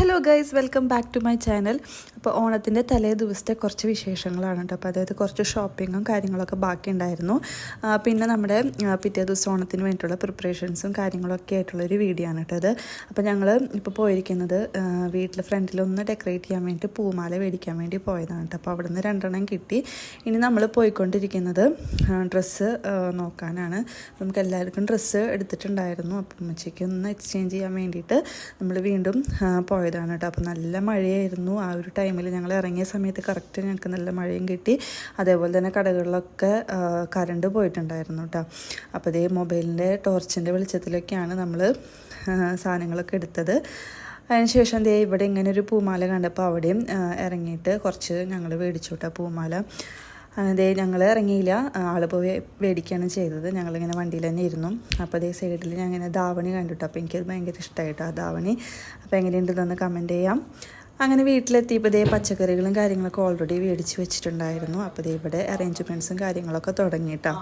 Hello guys welcome back to my channel അപ്പോൾ ഓണത്തിന്റെ തലേ ദിവസത്തെ കുറച്ച് വിശേഷങ്ങളാണ് കേട്ടോ. അപ്പോൾ അതായത് കുറച്ച് ഷോപ്പിങ്ങും കാര്യങ്ങളൊക്കെ ബാക്കി ഉണ്ടായിരുന്നു പിന്നെ നമ്മുടെ പിറ്റേ ദിവസം ഓണത്തിന് വേണ്ടിയിട്ടുള്ള പ്രിപ്പറേഷൻസും കാര്യങ്ങളൊക്കെ ആയിട്ടുള്ളൊരു വീഡിയോ ആണ് കേട്ടോ അത്. അപ്പോൾ ഞങ്ങൾ ഇപ്പോൾ പോയിരിക്കുന്നത് വീട്ടിൽ ഫ്രണ്ടിലൊന്ന് ഡെക്കറേറ്റ് ചെയ്യാൻ വേണ്ടി പൂമാല മേടിക്കാൻ വേണ്ടി പോയതാണ് കേട്ടോ. അപ്പോൾ അവിടെ നിന്ന് രണ്ടെണ്ണം കിട്ടി. ഇനി നമ്മൾ പോയിക്കൊണ്ടിരിക്കുന്നത് ഡ്രസ്സ് നോക്കാനാണ്. നമുക്ക് എല്ലാവർക്കും ഡ്രസ്സ് എടുത്തിട്ടുണ്ടായിരുന്നു. അപ്പം ഉമ്മച്ചയ്ക്ക് ഒന്ന് എക്സ്ചേഞ്ച് ചെയ്യാൻ വേണ്ടിയിട്ട് നമ്മൾ വീണ്ടും ആ, പോയതാണ് കേട്ടോ. അപ്പോൾ നല്ല മഴയായിരുന്നു. ആ ഒരു ടൈമിൽ ഞങ്ങൾ ഇറങ്ങിയ സമയത്ത് കറക്റ്റ് ഞങ്ങൾക്ക് നല്ല മഴയും കിട്ടി. അതേപോലെ തന്നെ കടകളിലൊക്കെ കറണ്ട് പോയിട്ടുണ്ടായിരുന്നു കേട്ടോ. അപ്പോൾ ഇതേ മൊബൈലിന്റെ ടോർച്ചിന്റെ വെളിച്ചത്തിലൊക്കെയാണ് നമ്മൾ സാധനങ്ങളൊക്കെ എടുത്തത്. അതിനുശേഷം ദേ ഇവിടെ ഇങ്ങനെ ഒരു പൂമാല കണ്ടപ്പോൾ അവിടെയും ഇറങ്ങിയിട്ട് കുറച്ച് ഞങ്ങൾ മേടിച്ചു കേട്ടോ പൂമാല. അതേ ഞങ്ങൾ ഇറങ്ങിയില്ല. ആൾ പോയി മേടിക്കുകയാണ് ചെയ്തത്. ഞങ്ങളിങ്ങനെ വണ്ടിയിൽ തന്നെ ഇരുന്നു. അപ്പോൾ അതേ സൈഡിൽ ഞാൻ ഇങ്ങനെ ധാവണി കണ്ടിട്ടു? അപ്പോൾ എനിക്കത് ഭയങ്കര ഇഷ്ടമായിട്ടോ ആ ധാവണി. അപ്പോൾ എങ്ങനെയുണ്ടെന്ന് കമന്റ് ചെയ്യാം. അങ്ങനെ വീട്ടിലെത്തിയപ്പോൾ ഇതേ പച്ചക്കറികളും കാര്യങ്ങളൊക്കെ ഓൾറെഡി മേടിച്ച് വെച്ചിട്ടുണ്ടായിരുന്നു. അപ്പോൾ ഇതേ ഇവിടെ അറേഞ്ച്മെന്റ്സും കാര്യങ്ങളൊക്കെ തുടങ്ങിയിട്ടോ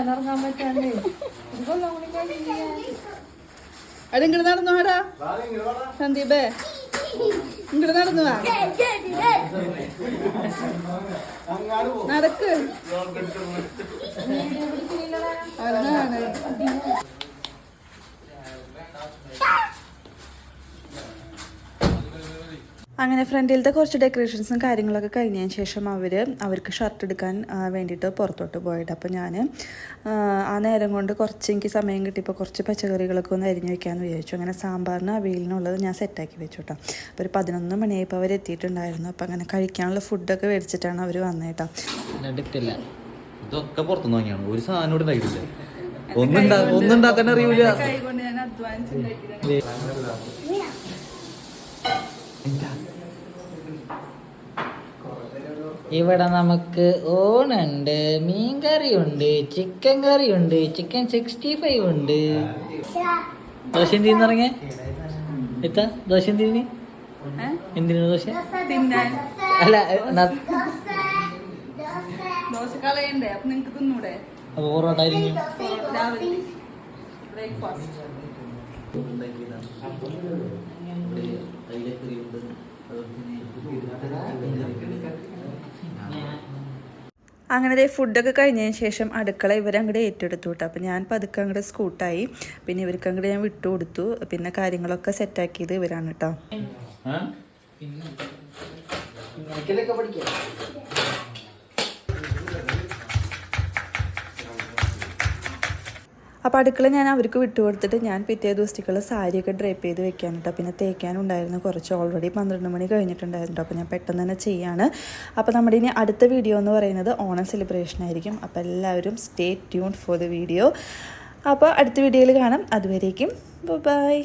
ഇറങ്ങാൻ പറ്റാണ്ട് ഇതൊന്നും കൂടി കഴിഞ്ഞ അതിങ്ങോട്ട് നടന്നു ആടാ? സന്ദീപേ. ഇങ്ങോട്ട് നടന്നു വാ. നടക്ക്. അതാണ്. അങ്ങനെ ഫ്രണ്ടിലത്തെ കുറച്ച് ഡെക്കറേഷൻസും കാര്യങ്ങളൊക്കെ കഴിഞ്ഞതിന് ശേഷം അവർ അവർക്ക് ഷർട്ട് എടുക്കാൻ വേണ്ടിയിട്ട് പുറത്തോട്ട് പോയിട്ട് അപ്പോൾ ഞാൻ ആ നേരം കൊണ്ട് കുറച്ച് എനിക്ക് സമയം കിട്ടിയപ്പോൾ കുറച്ച് പച്ചക്കറികളൊക്കെ ഒന്ന് അരിഞ്ഞു വെക്കാമെന്ന് വിചാരിച്ചു. അങ്ങനെ സാമ്പാറിന് അവയിലിനുള്ളത് ഞാൻ സെറ്റാക്കി വെച്ചു കേട്ടോ അപ്പോൾ ഒരു പതിനൊന്ന് മണിയായപ്പോൾ അവർ എത്തിയിട്ടുണ്ടായിരുന്നു. അപ്പോൾ അങ്ങനെ കഴിക്കാനുള്ള ഫുഡൊക്കെ മേടിച്ചിട്ടാണ് അവർ വന്നേട്ടോ ഇതൊക്കെ പുറത്തുനിന്ന് വാങ്ങിയാണ്. ഒരു സാധനം ഇവിടെ ഉണ്ടായിട്ടില്ല. ഒന്നും ഒന്നും ഉണ്ടാക്കാൻ അറിയില്ല ഇവിടെ നമുക്ക് ഊണുണ്ട് മീൻ ഉണ്ട് ചിക്കൻ കറി ഉണ്ട് ചിക്കൻ സിക്സ്റ്റി ഫൈവ് ഉണ്ട്. ദോശ എന്തിന്ന് ഇറങ്ങിയ എത്താ ദോശ തിന്നി എന്തിനു ദോശ? തിന്നാൻ. അല്ല അപ്പം പൊറോട്ട ആയിരിക്കും രാവിലെ. ബ്രേക്ക്ഫാസ്റ്റ് അങ്ങനെ ദേ ഫുഡൊക്കെ കഴിഞ്ഞതിന് ശേഷം അടുക്കള ഇവരങ്ങോട്ട് ഏറ്റെടുത്തു കേട്ടോ അപ്പോൾ ഞാൻ പതുക്കെ അങ്ങോട്ട് സ്കൂട്ടായി. പിന്നെ ഇവർക്ക് അങ്ങോട്ട് ഞാൻ വിട്ടു കൊടുത്തു പിന്നെ കാര്യങ്ങളൊക്കെ സെറ്റാക്കിയത് ഇവരാണ് കേട്ടോ അപ്പോൾ അടുക്കള ഞാൻ അവർക്ക് വിട്ടു കൊടുത്തിട്ട് ഞാൻ പിറ്റേ ദിവസത്തേക്കുള്ള സാരിയൊക്കെ ഡ്രൈപ്പ് ചെയ്ത് വെക്കാൻ കേട്ടോ പിന്നെ തേക്കാനുണ്ടായിരുന്നു കുറച്ച് ഓൾറെഡി പന്ത്രണ്ട് മണി കഴിഞ്ഞിട്ടുണ്ടായിരുന്നു അപ്പോൾ ഞാൻ പെട്ടെന്ന് തന്നെ ചെയ്യാണ്. അപ്പോൾ നമ്മുടെ ഇനി അടുത്ത വീഡിയോ എന്ന് പറയുന്നത് ഓണം സെലിബ്രേഷൻ ആയിരിക്കും. അപ്പോൾ എല്ലാവരും stay tune for the video അപ്പോൾ അടുത്ത വീഡിയോയിൽ കാണാം. അതുവരേക്കും ബൈ